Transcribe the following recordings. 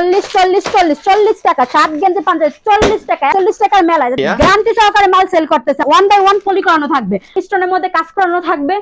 চল্লিশ চল্লিশ চল্লিশ চল্লিশ টাকা সাত গেঞ্জি পাঞ্জাবি চল্লিশ টাকা চল্লিশ টাকার মেলায়. গ্যারান্টি সহকারে মাল সেল করতেছে। ওয়ান বাই ওয়ান পলি করানো থাকবে স্টোনের মধ্যে কাজ করানো থাকবে।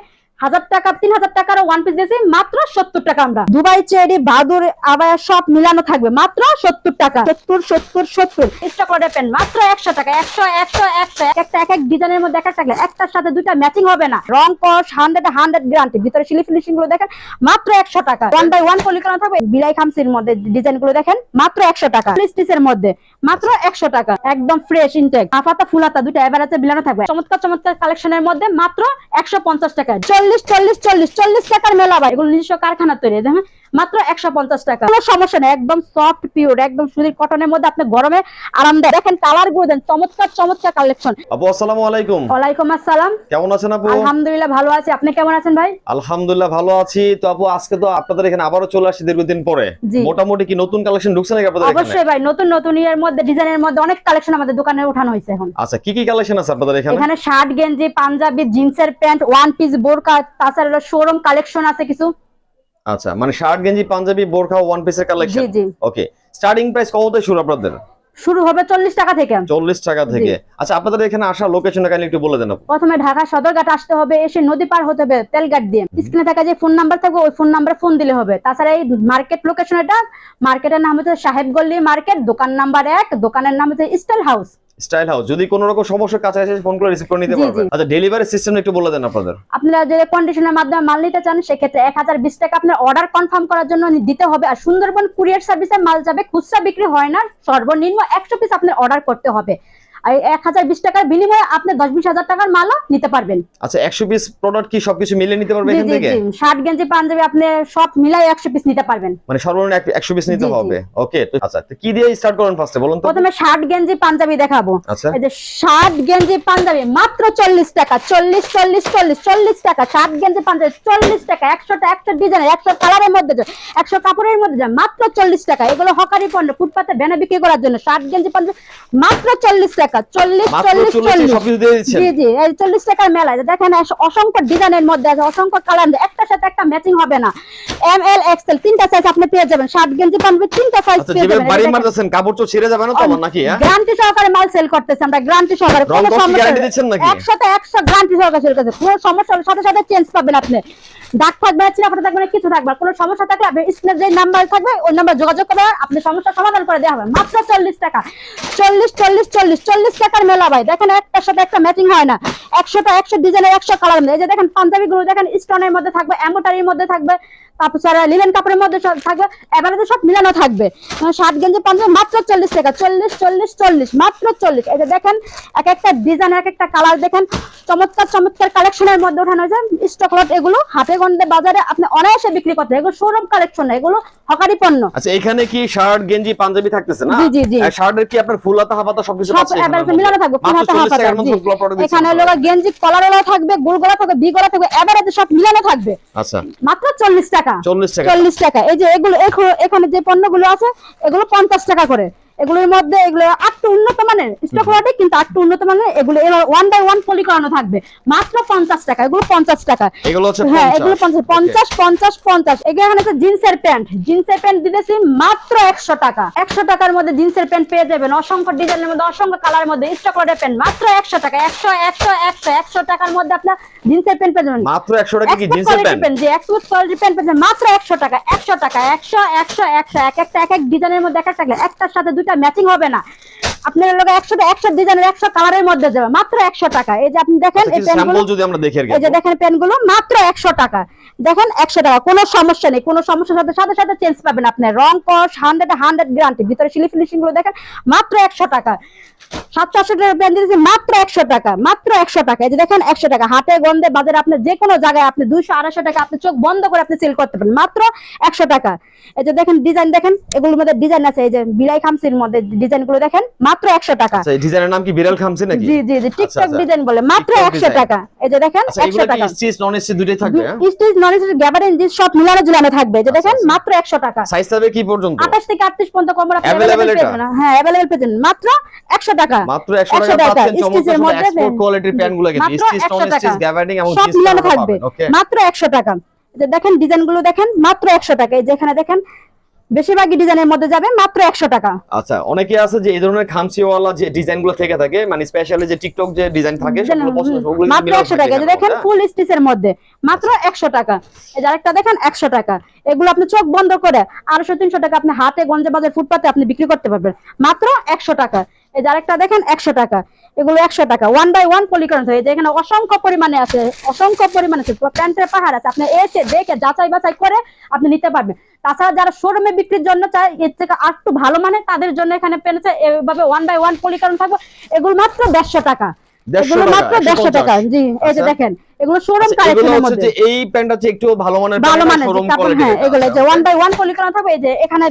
হাজার টাকা তিন হাজার টাকার ওয়ান পিস দিয়েছি মাত্র সত্তর টাকা আমরা। দুবাই চেরি বাহাদুর আবার সব মিলানো থাকবে মাত্র সত্তর টাকা। সত্তর সত্তর সত্তর। স্টক অর্ডার পেন মাত্র একশো টাকা একশো একশো একশো। একটা এক এক ডিজাইনের মধ্যে এক এক থাকলে একটার সাথে দুইটা ম্যাচিং হবে না। রং কস হান্ড্রেড হান্ড্রেড গ্যারান্টি ভিতরে সিলি ফিনিশিংগুলো দেখেন মাত্র একশো টাকা। ওয়ান বাই ওয়ান পলি থাকবে বিলাই খামসির মধ্যে ডিজাইনগুলো দেখেন মাত্র একশো টাকা। স্টিচের মধ্যে মাত্র একশো টাকা। একদম ফ্রেশ ইনটেক আফাতা ফুলাতা দুটো এভারেজে বিলানো থাকবে। চমৎকার চমৎকার কালেকশনের মধ্যে মাত্র একশো পঞ্চাশ টাকা চল্লিশ চল্লিশ চল্লিশ চল্লিশ চল্লিশ টাকার মেলা ভাই। এগুলো নিজস্ব কারখানা তৈরি দেখেন? মাত্র একশো পঞ্চাশ টাকা। কোনো সমস্যা নেই একদম সফট পিওর একদম সুতির কটনের মধ্যে আপনি গরমে আরামদায়ক দেখেন কালারগুলো দেন চমৎকার চমৎকার কালেকশন আপু আসসালামু আলাইকুম। ওয়ালাইকুম আসসালাম। কেমন আছেন আপু? আলহামদুলিল্লাহ ভালো আছি। আপনি কেমন আছেন ভাই? আলহামদুলিল্লাহ ভালো আছি। তো আপু আজকে তো আপনাদের এখানে আবারও চলে আসছি দীর্ঘদিন পরে। মোটামুটি কি নতুন কালেকশন ঢুকছে নাকি আপনাদের এখানে? অবশ্যই ভাই নতুন নতুন ইয়ের মধ্যে ডিজাইনের মধ্যে অনেক কালেকশন আমাদের দোকানে উঠানো হয়েছে এখন। আচ্ছা কি কি কালেকশন আছে আপনাদের এখানে? এখানে শার্ট গেঞ্জি পাঞ্জাবি জিন্সের প্যান্ট ওয়ান পিস বোরকা তাছাড়া শোরুম কালেকশন আছে কিছু। আচ্ছা মানে শার্ট গেঞ্জি পাঞ্জাবি বোরখা ওয়ান পিসের কালেকশন জি। ওকে স্টার্টিং প্রাইস কত থেকে শুরু আপনাদের? শুরু হবে চল্লিশ টাকা থেকে। চল্লিশ টাকা থেকে। আচ্ছা আপনাদের এখানে আসা লোকেশনটা কাইন্ডলি একটু বলে দেন প্রথমে ঢাকা সদরঘাট আসতে হবে এসে নদী পার হতে হবে তেলঘাট দিয়ে। স্ক্রিনে থাকা যে ফোন নাম্বার থাকবে ওই ফোন নাম্বারে ফোন দিলে হবে। তাছাড়া এই মার্কেট লোকেশন এটা মার্কেটের নাম হচ্ছে সাহেবগল্লি মার্কেট দোকান নাম্বার এক দোকানের নাম হচ্ছে স্টাইল হাউস স্টাইল হাউস। যদি কোনো রকম সমস্যা কাছে এসে ফোন করে রিসিভ করে নিতে পারবেন। আচ্ছা ডেলিভারি সিস্টেম একটু বলে দেন আপনাদের। আপনারা যদি কন্ডিশনের মাধ্যমে মাল নিতে চান সেক্ষেত্রে এক হাজার বিশ টাকা আপনার অর্ডার কনফার্ম করার জন্য দিতে হবে। আর সুন্দরবন কুরিয়ার সার্ভিসে মাল যাবে খুচরা বিক্রি হয় না। সর্বনিম্ন একশো পিস আপনার অর্ডার করতে হবে। এক হাজার বিশ টাকার বিনিময়ে আপনি দশ বিশ হাজার টাকার মালও নিতে পারবেন। আচ্ছা একশো পিস প্রোডাক্ট কি সবকিছু মিলিয়ে নিতে পারবে জি এখান থেকে? শার্ট গেঞ্জি পাঞ্জাবি আপনি সব মিলাই একশো পিস নিতে পারবেন। মানে সর্বনিম্ন একশো পিস নিতে। হবে। ওকে আচ্ছা তো কি দিয়ে স্টার্ট করেন ফার্স্টে বলুন তো। প্রথমে শার্ট গেঞ্জি পাঞ্জাবি দেখাবো। আচ্ছা। এই যে শার্ট গেঞ্জি পাঞ্জাবি মাত্র চল্লিশ টাকা চল্লিশ চল্লিশ চল্লিশ চল্লিশ টাকা শার্ট গেঞ্জি পাঞ্জাবি চল্লিশ টাকা একশোটা একশো ডিজাইনের একশো কালারের মধ্যে একশো কাপড়ের মধ্যে যায়, মাত্র চল্লিশ টাকা এগুলো হকারি পণ্য ফুটপাতে ভ্যানে বিক্রি করার জন্য শার্ট গেঞ্জি পাঞ্জাবি মাত্র চল্লিশ টাকা। মাত্র চল্লিশ চল্লিশ চল্লিশ। জি জি এই চল্লিশ টাকার মেলা এই যে দেখেন অসংখ্য ডিজাইনের মধ্যে আছে অসংখ্য কালার একটার সাথে একটা ম্যাচিং হবে না। এম এল এক্সেল তিনটা সাইজ আপনি পেয়ে যাবেন শার্ট গেঞ্জি তিনটা সাইজ আচ্ছা পেয়ে যাবেন বাড়ি। মারতেছেন কাপড় তো ছিঁড়ে যাবে না তো নাকি হ্যাঁ? গ্যারান্টি সহকারে মাল সেল করতেছে আমরা গ্যারান্টি সহকারে কোনো দিচ্ছেন নাকি? গ্যারান্টি সহকারে সেল করতেছে কোনো সমস্যা হলে সাথে সাথে চেঞ্জ পাবেন আপনি। দাগ থাকবে না চিনা ফাটা থাকবে না কিছু থাকবে কোনো সমস্যা থাকলে আপনি স্ক্রিনে যে নাম্বার থাকবে ওই নাম্বার যোগাযোগ করে আপনি সমস্যা সমাধান করে দেওয়া হবে। মাত্র চল্লিশ টাকা। চল্লিশ চল্লিশ চল্লিশ চল্লিশ মেলা ভাই। দেখেন একটার সাথে একটা ম্যাচিং হয় না। একশোটা, একশো ডিজাইনের একশো কালার এই যে দেখেন পাঞ্জাবি গুলো দেখেন স্টোনের মধ্যে থাকবে এমোটারির মধ্যে থাকবে। ছাড়া লিলেন কাপড়ের মধ্যে থাকবে এবারে তো সব মিলানো থাকবে। শার্ট গেঞ্জি মাত্র চল্লিশ টাকা চল্লিশ চল্লিশ চল্লিশ মাত্র চল্লিশ। যে দেখেন এক একটা ডিজাইন এক একটা কালার দেখেন চমৎকার চমৎকার কালেকশনের মধ্যে ওঠানো যায়। স্টক লট এগুলো হাতে গন্ডে বাজারে আপনি অনায়াসে বিক্রি করতে এগুলো শোরুম কালেকশন না এগুলো হকারি পণ্য। আচ্ছা এখানে কি শার্ট গেঞ্জি পাঞ্জাবি থাকতেছে না? জি, জি, জি। শার্টের কি আপনার ফুল হাতা সবকিছু সব এবারে মিলানো থাকবে ফুল হাতা 40 হাতা, টাকার মধ্যে জি। সবগুলো product দিচ্ছেন এখানে। হলো গেঞ্জি কলার ওলা থাকবে গোল গলা থাকবে বি গলা থাকবে এবারে সব মিলানো থাকবে। আচ্ছা। মাত্র চল্লিশ টাকা। টাকা। চল্লিশ টাকা। এই যে এগুলো এখানে যে পণ্যগুলো আছে এগুলো পঞ্চাশ টাকা করে। এগুলোর মধ্যে এগুলো আটটু উন্নত মানের। স্টক লটে কিন্তু আটটু উন্নত মানের এগুলো এবার ওয়ান বাই ওয়ান পলি করানো থাকবে। মাত্র পঞ্চাশ টাকা এগুলো পঞ্চাশ টাকা। এগুলো হ্যাঁ এগুলো পঞ্চাশ 50 পঞ্চাশ পঞ্চাশ পঞ্চাশ। এখানে হচ্ছে জিন্সের প্যান্ট। জিন্সের প্যান্ট দিতেছি মাত্র একশো টাকা। একশো টাকার মধ্যে জিন্সের প্যান্ট পেয়ে যাবেন। অসংখ্য ডিজাইনের মধ্যে অসংখ্য কালারের মধ্যে স্টক লটের প্যান্ট। মাত্র একশো টাকা একশো একশো একশো একশো টাকার মধ্যে আপনার জিন্সের প্যান্ট পেয়ে যাবেন। মাত্র 100 টাকা কি জিন্সের প্যান্ট? pen, জি, export quality pen পেয়েছেন মাত্র 100 টাকা 100 টাকা একশো একশো একশো এক একটা এক এক ডিজাইনের মধ্যে এক এক থাকলে একটার সাথে ম্যাচিং হবে না। আপনার লোক 100 100 ডিজাইনের 100 কালারের মধ্যে যাবে মাত্র 100 টাকা। এই যে আপনি দেখেন এই পেনগুলো যদি আমরা দেখি এই যে দেখেন পেনগুলো মাত্র 100 টাকা। দেখেন 100 টাকা কোনো সমস্যা নেই কোনো সমস্যার সাথে সাথে সাথে চেঞ্জ পাবেন আপনি। রং কস 100 100 গ্যারান্টি ভিতরে সিলি ফিনিশিংগুলো দেখেন মাত্র 100 টাকা। 700 টাকা পেন দিয়েছি মাত্র 100 টাকা মাত্র 100 টাকা। এই যে দেখেন 100 টাকা হাতে গন্ধে বাজারে আপনি যে কোনো জায়গায় আপনি 200 250 টাকা আপনি চোখ বন্ধ করে আপনি সেল করতে পারেন মাত্র 100 টাকা। এই যে দেখেন ডিজাইন দেখেন এগুলোর মধ্যে ডিজাইন আছে এই যে বিলাই খামসির মধ্যে ডিজাইনগুলো দেখেন মাত্র 100 টাকা আচ্ছা এই ডিজাইনের নাম কি বিড়াল খামসি নাকি জি জি জি আচ্ছা, টিকটক আচ্ছা। ডিজাইন বলে মাত্র TikTok 100 design। টাকা এই যে দেখেন আচ্ছা এগুলো 100 টাকা কি স্টিচ নন স্টিচ দুটোই থাকবে হ্যাঁ স্টিচ নন স্টিচ গ্যাবারিন জিনিস সব মিলানো ঝুলানো থাকবে যে দেখেন আচ্ছা। মাত্র 100 টাকা সাইজ থাকবে কি পর্যন্ত 28 থেকে 38 পর্যন্ত কম আপনি Available available এটা? পেয়ে যাবেন। হ্যাঁ अवेलेबल পেয়ে যাবেন মাত্র 100 টাকা মাত্র 100 100 টাকা টাকা, পাচ্ছেন চমৎকার স্টিচের মধ্যে এক্সপোর্ট কোয়ালিটির প্যান্ট গুলো কিন্তু মাত্র স্টিচ 100 নন স্টিচ টাকা। গ্যাবার্ডিং এবং সব জিন্স মিলানো থাকবে ওকে মাত্র 100 টাকা এই যে দেখেন ডিজাইন গুলো দেখেন মাত্র 100 টাকা এই যে এখানে দেখেন বেশিরভাগই ডিজাইনের মধ্যে যাবে মাত্র একশো টাকা। আচ্ছা অনেকে আছে যে এই ধরনের খামসিওয়ালা যে ডিজাইনগুলো থেকে থাকে মানে স্পেশালি যে টিকটক যে ডিজাইন থাকে সেগুলো পছন্দ ওগুলো মাত্র মিলানো একশো থাকে টাকা। এই দেখেন ফুল স্টিচের মধ্যে মাত্র একশো টাকা। এই যে আরেকটা দেখেন একশো টাকা। এগুলো আপনি চোখ বন্ধ করে আড়াইশো তিনশো টাকা আপনি হাতে গঞ্জে বাজার ফুটপাতে আপনি বিক্রি করতে পারবেন। মাত্র একশো টাকা। এই যে আরেকটা দেখেন একশো টাকা। এগুলো একশো টাকা। ওয়ান বাই ওয়ান পলিকরণ এই যে এখানে অসংখ্য পরিমাণে আছে অসংখ্য পরিমাণে আছে। প্যান্টের পাহাড় আছে। আপনি এসে দেখে যাচাই বাছাই করে আপনি নিতে পারবেন। তাছাড়া যারা শোরুমে বিক্রির জন্য চায় এর থেকে আর একটু ভালো মানে তাদের জন্য এখানে পেনেছে। এইভাবে ওয়ান বাই ওয়ান পলিকরণ থাকবে। এগুলো মাত্র দেড়শো টাকা। এগুলো মাত্র দেড়শো টাকা। জি এই যে আচ্ছা। দেখেন এগুলো শোরুম আচ্ছা, কালেকশনের মধ্যে। এই প্যান্টটা হচ্ছে একটু ভালো মানের ভালো প্যান্ট, মানে শোরুম কাপড় হ্যাঁ এগুলো যে ওয়ান বাই ওয়ান পলিকরণ থাকবে। এই যে এখানে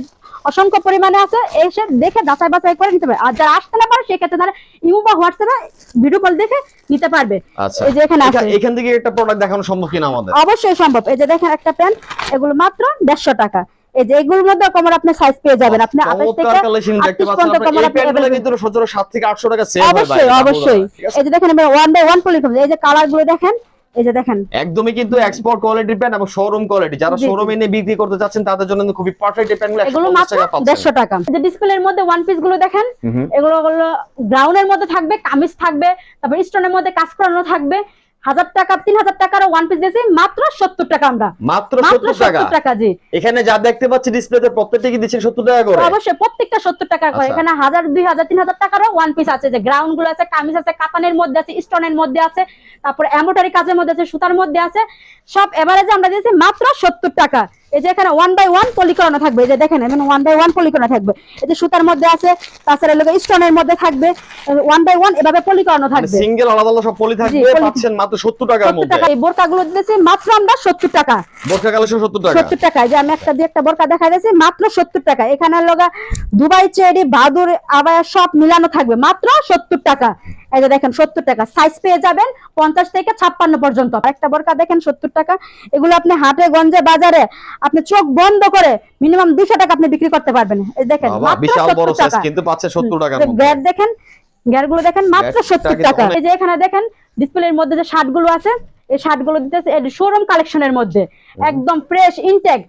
অসংখ্য পরিমাণে আছে এসে দেখে যাচাই বাছাই করে নিতে পারবে। আর যারা আসতে না পারে সেক্ষেত্রে তারা ইমো বা হোয়াটসঅ্যাপে ভিডিও কল দেখে নিতে পারবে। আচ্ছা। এই যে এখানে আছে। এখান থেকে একটা প্রোডাক্ট দেখানো সম্ভব কিনা আমাদের? অবশ্যই সম্ভব। এই যে দেখেন একটা প্যান্ট এগুলো মাত্র দেড়শো টাকা। এই যে এগুলোর মধ্যে কমর আপনি সাইজ পেয়ে যাবেন। আপনি আঠাশ চমৎকার থেকে কালেকশন দেখতে 38 পাচ্ছেন পর্যন্ত। কমর আপনি প্যান্টগুলো available কিন্তু সচরাচর 7 থেকে 800 টাকা সেল হয় ভাই অবশ্যই। অবশ্যই? এই যে দেখেন ওয়ান বাই ওয়ান পলিকরণ এই যে কালারগুলো দেখেন এই যে দেখেন। একদমই কিন্তু এক্সপোর্ট কোয়ালিটির প্যান্ট এবং শোরুম কোয়ালিটি যারা। শোরুমে নিয়ে বিক্রি করতে যাচ্ছেন তাদের জন্য খুবই পারফেক্ট এই প্যান্টগুলো এগুলো মাত্র টাকা পাচ্ছেন। দেড়শো টাকা। যে ডিসপ্লের মধ্যে ওয়ান পিসগুলো দেখেন। এগুলো হলো গ্রাউন্ডের মধ্যে থাকবে কামিজ থাকবে তারপর স্টোনের মধ্যে কাজ করানো থাকবে। হাজার টাকা তিন হাজার টাকার ওয়ান পিস দিয়েছি মাত্র সত্তর টাকা আমরা। মাত্র মাত্র 70 টাকা সত্তর টাকা। জি। এখানে যা দেখতে পাচ্ছি ডিসপ্লেতে প্রত্যেকটা কি দিচ্ছেন 70 টাকা করে? অবশ্যই প্রত্যেকটা সত্তর টাকা করে। আচ্ছা। এখানে হাজার দুই হাজার তিন হাজার টাকারও ওয়ান পিস আছে। যে গ্রাউন্ডগুলো আছে কামিজ আছে কাতানের মধ্যে আছে স্টোনের মধ্যে আছে তারপর এমোটারি কাজের মধ্যে আছে সুতার মধ্যে আছে। সব এভারেজে আমরা দিয়েছি মাত্র সত্তর টাকা। এই যে এখানে ওয়ান বাই ওয়ান পলিকরণ থাকবে এই যে দেখেন এখানে ওয়ান বাই ওয়ান পলিকরণ থাকবে। এই যে সুতার মধ্যে আছে তাছাড়া লোক স্টোনের মধ্যে থাকবে ওয়ান বাই ওয়ান এভাবে পলিকরণ মানে থাকবে। সিঙ্গেল আলাদা আলাদা সব পলি থাকবে পাচ্ছেন মাত্র 70 টাকার মধ্যে। টাকা। এই বোরকা গুলো দিয়েছি মাত্র আমরা সত্তর টাকা। বোরকা কালেকশন 70 টাকা। সত্তর টাকা। এই যে আমি একটা দিয়ে একটা বোরকা দেখা দিয়েছি মাত্র সত্তর টাকা। এখানে লগা দুবাই চেরি বাদুর আবার সব মিলানো থাকবে মাত্র সত্তর টাকা। এই যে দেখেন সত্তর টাকা। সাইজ পেয়ে যাবেন পঞ্চাশ থেকে ছাপ্পান্ন পর্যন্ত। একটা বোরকা দেখেন সত্তর টাকা। এগুলো আপনি হাটে গঞ্জে বাজারে আপনি চোখ বন্ধ করে মিনিমাম দুশো টাকা আপনি বিক্রি করতে পারবেন। এই দেখেন মাত্র বিশাল বড় 70 সাইজ টাকা। কিন্তু পাচ্ছে 70 টাকার মধ্যে। গ্যার দেখেন গ্যারগুলো দেখেন মাত্র সত্তর টাকা। এই যে এখানে দেখেন ডিসপ্লের মধ্যে যে শার্টগুলো আছে এই শার্টগুলো দিতেছে শোরুম কালেকশনের মধ্যে। একদম ফ্রেশ ইনটেক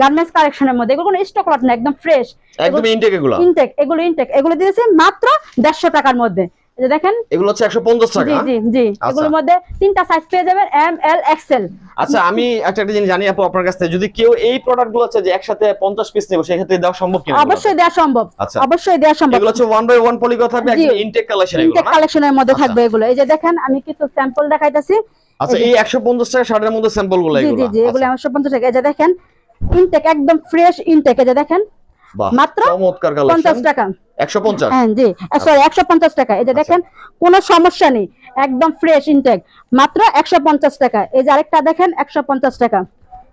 গার্মেন্টস কালেকশনের মধ্যে। এগুলো কোনো স্টক লট না একদম ফ্রেশ একদম ইনটেক এগুলো। ইনটেক এগুলো ইনটেক এগুলো দিয়েছে মাত্র দেড়শো টাকার মধ্যে। যে দেখেন? এগুলো হচ্ছে 150 টাকা। জি জি। আচ্ছা। এগুলোর মধ্যে তিনটা সাইজ পেয়ে যাবেন এম এল এক্সেল আচ্ছা আমি একটা একটা জিনিস জানি আপু আপনার কাছ যদি কেউ এই প্রোডাক্টগুলো আছে যে একসাথে 50 পিস নেব সেক্ষেত্রে দেওয়া সম্ভব কিনা অবশ্যই দেওয়া সম্ভব। আচ্ছা। অবশ্যই দেওয়া সম্ভব। এগুলো হচ্ছে ওয়ান বাই ওয়ান পলিগো থাকবে। একদম ইনটেক কালেকশন এগুলো ইনটেক কালেকশনের মধ্যে আচ্ছা। থাকবে এগুলো। এই যে দেখেন আমি কিছু স্যাম্পল দেখাইতেছি। আচ্ছা এই যে- এই 150 টাকা শার্টের মধ্যে স্যাম্পলগুলো এগুলো জি জি এগুলো আচ্ছা, আমার সব পঞ্চাশ টাকা। এই যে দেখেন ইনটেক একদম ফ্রেশ ইনটেক এই যে দেখেন মাত্র পঞ্চাশ টাকা। 150 হ্যাঁ জি সরি একশো পঞ্চাশ টাকা। এই যে আচ্ছা। দেখেন কোনো সমস্যা নেই একদম ফ্রেশ ইনটেক মাত্র একশো পঞ্চাশ টাকা। এই যে আরেকটা দেখেন একশো পঞ্চাশ টাকা।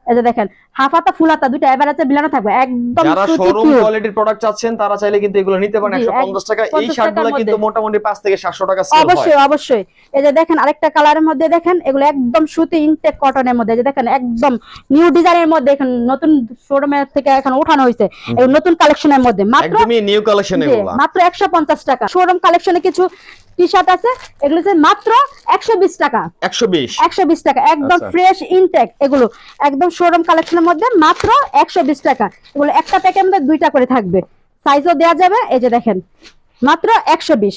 এই যে দেখেন হাফ হাতা ফুল হাতা দুইটা এভারেজে থাকবে একদম যারা শোরুম কোয়ালিটির প্রোডাক্ট চাচ্ছেন তারা চাইলে কিন্তু এগুলো নিতে পারেন 150 টাকা। এই শার্টগুলো কিন্তু মোটামুটি 5 থেকে 700 টাকা সেল হয়। অবশ্যই অবশ্যই। এই যে দেখেন আরেকটা কালারের মধ্যে দেখেন এগুলো একদম সুতি ইনটেক কটনের মধ্যে। যে দেখেন একদম নিউ ডিজাইনের মধ্যে এখন নতুন শোরুমের থেকে এখন ওঠানো হয়েছে। এই নতুন কালেকশনের মধ্যে। মাত্র একদমই নিউ কালেকশন এগুলো। মাত্র একশো পঞ্চাশ টাকা। শোরুম কালেকশনে কিছু টি শার্ট আছে এগুলো হচ্ছে মাত্র একশো বিশ টাকা। 120 একশো বিশ টাকা একদম আচ্ছা। ফ্রেশ ইনটেক এগুলো একদম শোরুম কালেকশনের মধ্যে মাত্র একশো বিশ টাকা। এগুলো একটা প্যাকের মধ্যে দুইটা করে থাকবে। সাইজও দেওয়া যাবে এই যে দেখেন মাত্র একশো বিশ।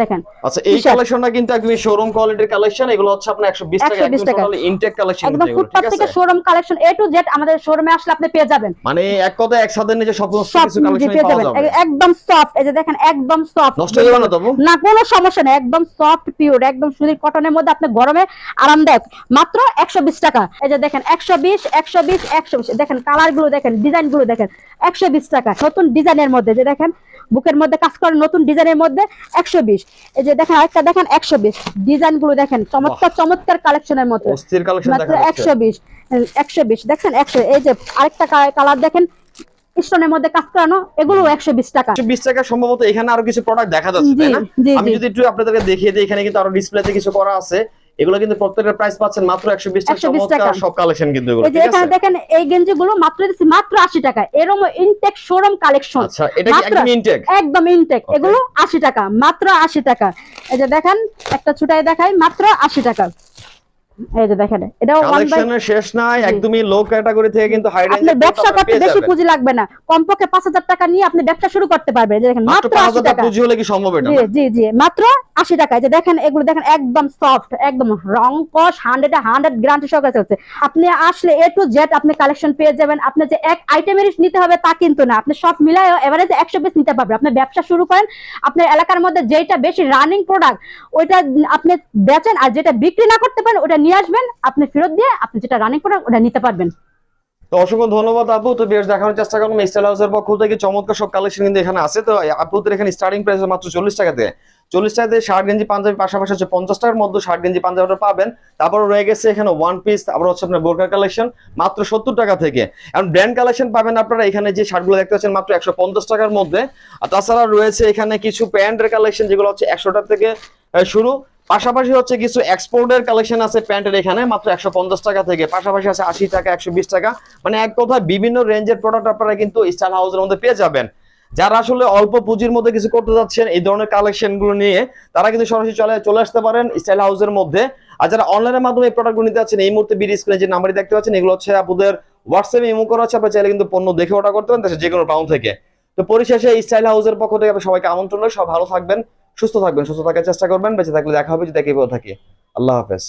দেখেন আচ্ছা এই কালেকশনটা কিন্তু একদমই শোরুম কোয়ালিটির কালেকশন এগুলো হচ্ছে আপনার 120 টাকা একদম টাকা। ইনটেক কালেকশন একদম ফুটপাত থেকে showroom collection A to Z আমাদের শোরুমে আসলে আপনি পেয়ে যাবেন। মানে এক কথায় এক নিচে সব কিছু কালেকশন পাওয়া যাবে। একদম সফট এই যে দেখেন একদম সফট নষ্ট হয়ে যাবে না তবু না কোনো সমস্যা নেই একদম সফট পিওর একদম সুতির কটনের মধ্যে আপনি গরমে আরামদায়ক। মাত্র একশো বিশ টাকা। এই যে দেখেন একশো বিশ একশো বিশ একশো বিশ। দেখেন কালারগুলো দেখেন ডিজাইনগুলো দেখেন একশো বিশ টাকা। নতুন ডিজাইনের মধ্যে যে দেখেন বুকের মধ্যে কাজ করেন নতুন ডিজাইনের মধ্যে একশো বিশ। এই যে দেখেন আরেকটা দেখেন একশো বিশ। ডিজাইনগুলো দেখেন চমৎকার চমৎকার কালেকশনের মাত্র দেখা একশো বিশ। একশো বিশ দেখছেন একশো। এই যে আরেকটা কালার দেখেন স্টোনের মধ্যে কাজ করানো এগুলো একশো বিশ টাকা। 120 টাকা সম্ভবত এখানে আরও কিছু প্রোডাক্ট দেখা যাচ্ছে আমি যদি একটু আপনাদেরকে দেখিয়ে দিই এখানে কিন্তু আরও ডিসপ্লেতে কিছু করা আছে। এগুলো কিন্তু প্রত্যেকটার প্রাইস পাচ্ছেন মাত্র 120 টাকা। 120 টাকা। চমৎকার সব কালেকশন কিন্তু এগুলো এই যে ঠিক এখানে আছে? দেখেন এই গেঞ্জি গুলো মাত্র দিচ্ছি মাত্র আশি টাকা। এরকম ইনটেক শোরুম কালেকশন আচ্ছা এটা কি একদম ইনটেক একদম ইনটেক এগুলো আশি টাকা মাত্র আশি টাকা। এই যে দেখেন একটা ছুটাই দেখাই মাত্র আশি টাকা। এই যে দেখেন বাই কালেকশনের শেষ নাই একদমই লো ক্যাটাগরি থেকে কিন্তু হাই রেঞ্জ আপনার ব্যবসা করতে বেশি পুঁজি লাগবে না। কমপক্ষে পাঁচ হাজার টাকা নিয়ে আপনি ব্যবসা শুরু করতে পারবেন। এই যে দেখেন মাত্র মাত্র পাঁচ আশি হাজার টাকা। পুঁজি হলে কি সম্ভব এটা? জি জি মাত্র আশি টাকা যে দেখেন, এগুলো দেখেন একদম সফট একদম রং কস হান্ড্রেড হান্ড্রেড গ্যারান্টি সহকারে চলছে। আপনি আসলে এ টু জেড আপনি কালেকশন পেয়ে যাবেন। আপনি যে এক আইটেমের নিতে হবে তা কিন্তু না। আপনি সব মিলায় এভারেজ একশো পিস নিতে পারবেন। আপনি ব্যবসা শুরু করেন, আপনার এলাকার মধ্যে যেটা বেশি রানিং প্রোডাক্ট ওইটা আপনি বেচেন আর যেটা বিক্রি না করতে পারেন ওটা নিয়ে আসবেন। আপনি ফেরত দিয়ে আপনি যেটা রানিং প্রোডাক্ট ওটা নিতে পারবেন। তো অসংখ্য ধন্যবাদ আপু। তো বেশ দেখানোর চেষ্টা করলাম। স্টাইল হাউসের পক্ষ থেকে চমৎকার সব কালেকশন কিন্তু এখানে আছে। তো আপুদের এখানে স্টার্টিং প্রাইস মাত্র চল্লিশ টাকা টাকাতে চল্লিশ টাকাতে শার্ট গেঞ্জি পাঞ্জাবি পাশাপাশি হচ্ছে পঞ্চাশ টাকার মধ্যে শার্ট গেঞ্জি পাঞ্জাবিটা পাবেন। তারপর রয়ে গেছে এখানে ওয়ান পিস তারপর হচ্ছে আপনার বোরকার কালেকশন মাত্র সত্তর টাকা থেকে। এখন ব্র্যান্ড কালেকশন পাবেন আপনারা, এখানে যে শার্টগুলো দেখতে পাচ্ছেন মাত্র একশো পঞ্চাশ টাকার মধ্যে। আর তাছাড়া রয়েছে এখানে কিছু প্যান্টের কালেকশন যেগুলো হচ্ছে একশো টাকা থেকে শুরু। পাশাপাশি হচ্ছে কিছু এক্সপোর্টের কালেকশন আছে প্যান্টের এখানে, মাত্র একশো পঞ্চাশ টাকা থেকে। পাশাপাশি আছে আশি টাকা, একশো বিশ টাকা। মানে এক কথায় বিভিন্ন রেঞ্জের প্রোডাক্ট আপনারা কিন্তু স্টাইল হাউসের মধ্যে পেয়ে যাবেন। যারা আসলে অল্প পুঁজির মধ্যে কিছু করতে যাচ্ছেন, এই ধরনের কালেকশনগুলো নিয়ে, তারা কিন্তু সরাসরি চলে চলে আসতে পারেন স্টাইল হাউসের মধ্যে। আর যারা অনলাইনের মাধ্যমে প্রোডাক্ট নিতে যাচ্ছেন, এই মুহূর্তে বিডি স্ক্রিনে যে নাম্বারটি দেখতে পাচ্ছেন, এগুলো হচ্ছে আপনাদের হোয়াটসঅ্যাপে ইমো করা আছে, আপনারা চাইলে কিন্তু পণ্য দেখে অর্ডার করতে পারেন যে কোনো টাউন থেকে। তো পরিশেষে স্টাইল হাউসের পক্ষ থেকে আপনাদের সবাইকে আমন্ত্রণ। সব ভালো থাকবেন, সুস্থ থাকবেন, সুস্থ থাকার চেষ্টা করবেন, বেঁচে থাকলে দেখা হবে, যদি একই থাকি। আল্লাহ হাফেজ।